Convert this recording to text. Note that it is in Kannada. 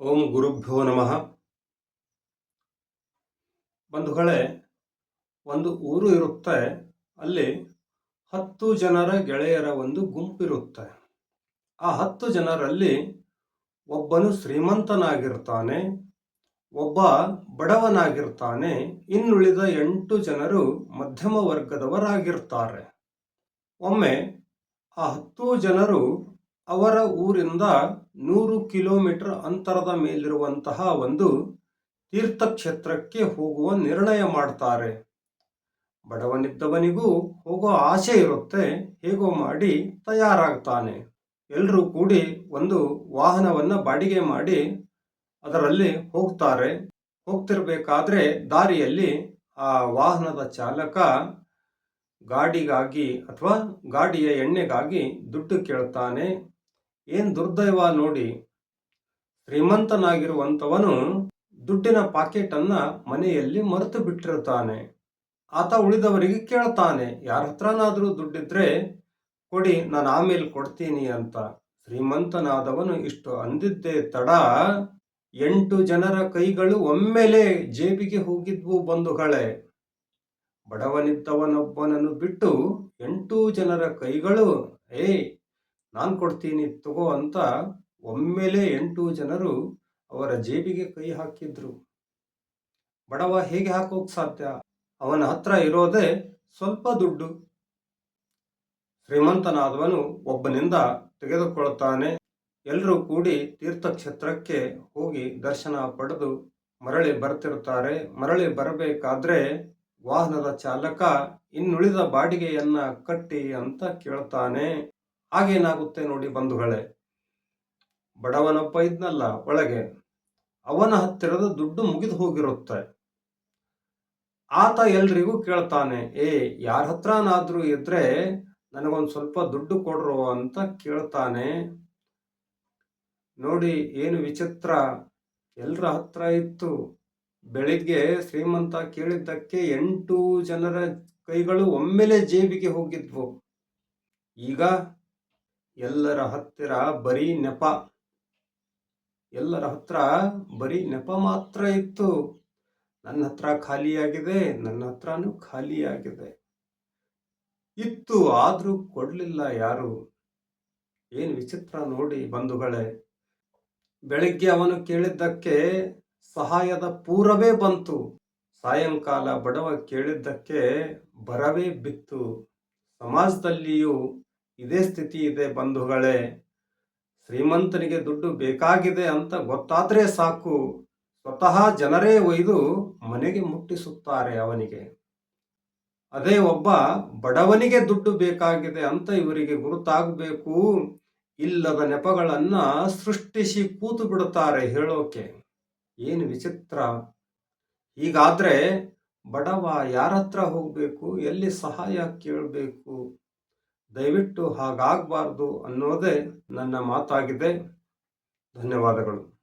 ಓಂ ಗುರುಭ್ಯೋ ನಮಃ. ಬಂಧುಗಳೇ, ಒಂದು ಊರು ಇರುತ್ತೆ, ಅಲ್ಲಿ ಹತ್ತು ಜನರ ಗೆಳೆಯರ ಒಂದು ಗುಂಪಿರುತ್ತೆ. ಆ ಹತ್ತು ಜನರಲ್ಲಿ ಒಬ್ಬನು ಶ್ರೀಮಂತನಾಗಿರ್ತಾನೆ, ಒಬ್ಬ ಬಡವನಾಗಿರ್ತಾನೆ, ಇನ್ನುಳಿದ ಎಂಟು ಜನರು ಮಧ್ಯಮ ವರ್ಗದವರಾಗಿರ್ತಾರೆ. ಒಮ್ಮೆ ಆ ಹತ್ತು ಜನರು ಅವರ ಊರಿಂದ ನೂರು ಕಿಲೋಮೀಟರ್ ಅಂತರದ ಮೇಲಿರುವಂತಹ ಒಂದು ತೀರ್ಥಕ್ಷೇತ್ರಕ್ಕೆ ಹೋಗುವ ನಿರ್ಣಯ ಮಾಡ್ತಾರೆ. ಬಡವನಿದ್ದವನಿಗೂ ಹೋಗೋ ಆಸೆ ಇರುತ್ತೆ, ಹೇಗೋ ಮಾಡಿ ತಯಾರಾಗ್ತಾನೆ. ಎಲ್ಲರೂ ಕೂಡಿ ಒಂದು ವಾಹನವನ್ನು ಬಾಡಿಗೆ ಮಾಡಿ ಅದರಲ್ಲಿ ಹೋಗ್ತಾರೆ. ಹೋಗ್ತಿರ್ಬೇಕಾದ್ರೆ ದಾರಿಯಲ್ಲಿ ಆ ವಾಹನದ ಚಾಲಕ ಗಾಡಿಗಾಗಿ ಅಥವಾ ಗಾಡಿಯ ಎಣ್ಣೆಗಾಗಿ ದುಡ್ಡು ಕೇಳ್ತಾನೆ. ಏನು ದುರ್ದೈವ ನೋಡಿ ಶ್ರೀಮಂತನಾಗಿರುವಂಥವನು ದುಡ್ಡಿನ ಪಾಕೆಟನ್ನು ಮನೆಯಲ್ಲಿ ಮರೆತು ಬಿಟ್ಟಿರುತ್ತಾನೆ ಆತ ಉಳಿದವರಿಗೆ ಕೇಳ್ತಾನೆ ಯಾರ ಹತ್ರನಾದರೂ ದುಡ್ಡಿದ್ರೆ ಕೊಡಿ, ನಾನು ಆಮೇಲೆ ಕೊಡ್ತೀನಿ ಅಂತ. ಶ್ರೀಮಂತನಾದವನು ಇಷ್ಟು ಅಂದಿದ್ದೇ ತಡ. ಎಂಟು ಜನರ ಕೈಗಳು ಒಮ್ಮೆಲೆ ಜೇಬಿಗೆ ಹೋಗಿದ್ವು ಬಂಧುಗಳೇ. ಬಡವನಿದ್ದವನೊಬ್ಬನನ್ನು ಬಿಟ್ಟು ಎಂಟು ಜನರ ಕೈಗಳು ಏ ನಾನು ಕೊಡ್ತೀನಿ, ತಗೋ ಅಂತ ಒಮ್ಮೆಲೆ ಎಂಟು ಜನರು ಅವರ ಜೇಬಿಗೆ ಕೈ ಹಾಕಿದ್ರು. ಬಡವ ಹೇಗೆ ಹಾಕೋಕ್ ಸಾಧ್ಯ? ಅವನ ಹತ್ರ ಇರೋದೇ ಸ್ವಲ್ಪ ದುಡ್ಡು. ಶ್ರೀಮಂತನಾದವನು ಒಬ್ಬನಿಂದ ತೆಗೆದುಕೊಳ್ತಾನೆ. ಎಲ್ಲರೂ ಕೂಡಿ ತೀರ್ಥಕ್ಷೇತ್ರಕ್ಕೆ ಹೋಗಿ ದರ್ಶನ ಪಡೆದು ಮರಳಿ ಬರ್ತಿರ್ತಾರೆ. ಮರಳಿ ಬರಬೇಕಾದ್ರೆ ವಾಹನದ ಚಾಲಕ ಇನ್ನುಳಿದ ಬಾಡಿಗೆಯನ್ನ ಕಟ್ಟಿ ಅಂತ ಕೇಳ್ತಾನೆ. ಆಗೇನಾಗುತ್ತೆ ನೋಡಿ ಬಂಧುಗಳೇ? ಬಡವನಪ್ಪ ಇದ್ನಲ್ಲ, ಒಳಗೆ ಅವನ ಹತ್ತಿರದ ದುಡ್ಡು ಮುಗಿದು ಹೋಗಿರುತ್ತೆ. ಆತ ಎಲ್ರಿಗೂ ಕೇಳ್ತಾನೆ, ಏ, ಯಾರ ಹತ್ರನಾದ್ರೂ ಇದ್ರೆ ನನಗೊಂದು ಸ್ವಲ್ಪ ದುಡ್ಡು ಕೊಡ್ರು ಅಂತ ಕೇಳ್ತಾನೆ. ನೋಡಿ, ಏನು ವಿಚಿತ್ರ. ಎಲ್ಲರ ಹತ್ರ ಇತ್ತು. ಬೆಳಿಗ್ಗೆ ಶ್ರೀಮಂತ ಕೇಳಿದ್ದಕ್ಕೆ ಎಂಟು ಜನರ ಕೈಗಳು ಒಮ್ಮೆಲೆ ಜೇಬಿಗೆ ಹೋಗಿದ್ವು. ಈಗ ಎಲ್ಲರ ಹತ್ತಿರ ಬರೀ ನೆಪ. ಎಲ್ಲರ ಹತ್ರ ಬರೀ ನೆಪ ಮಾತ್ರ ಇತ್ತು. ನನ್ನ ಹತ್ರ ಖಾಲಿಯಾಗಿದೆ, ನನ್ನ ಹತ್ರನೂ ಖಾಲಿಯಾಗಿದೆ. ಇತ್ತು, ಆದರೂ ಕೊಡಲಿಲ್ಲ ಯಾರು? ಏನು ವಿಚಿತ್ರ ನೋಡಿ ಬಂಧುಗಳೇ. ಬೆಳಿಗ್ಗೆ ಅವನು ಕೇಳಿದ್ದಕ್ಕೆ ಸಹಾಯದ ಪೂರವೇ ಬಂತು. ಸಾಯಂಕಾಲ ಬಡವ ಕೇಳಿದ್ದಕ್ಕೆ ಬರವೇ ಬಿತ್ತು. ಸಮಾಜದಲ್ಲಿಯೂ ಇದೇ ಸ್ಥಿತಿ ಇದೆ ಬಂಧುಗಳೇ. ಶ್ರೀಮಂತನಿಗೆ ದುಡ್ಡು ಬೇಕಾಗಿದೆ ಅಂತ ಗೊತ್ತಾದರೆ ಸಾಕು. ಸ್ವತಃ ಜನರೇ ಒಯ್ದು ಮನೆಗೆ ಮುಟ್ಟಿಸುತ್ತಾರೆ ಅವನಿಗೆ. ಅದೇ ಒಬ್ಬ ಬಡವನಿಗೆ ದುಡ್ಡು ಬೇಕಾಗಿದೆ ಅಂತ ಇವರಿಗೆ ಗುರುತಾಗಬೇಕು. ಇಲ್ಲದ ನೆಪಗಳನ್ನ ಸೃಷ್ಟಿಸಿ ಕೂತು ಬಿಡುತ್ತಾರೆ ಹೇಳೋಕೆ. ಏನು ವಿಚಿತ್ರ. ಹೀಗಾದ್ರೆ ಬಡವ ಯಾರ ಹತ್ರ ಹೋಗಬೇಕು, ಎಲ್ಲಿ ಸಹಾಯ ಕೇಳಬೇಕು? ದಯವಿಟ್ಟು ಹಾಗಾಗಬಾರ್ದು ಅನ್ನೋದೇ ನನ್ನ ಮಾತಾಗಿದೆ. ಧನ್ಯವಾದಗಳು.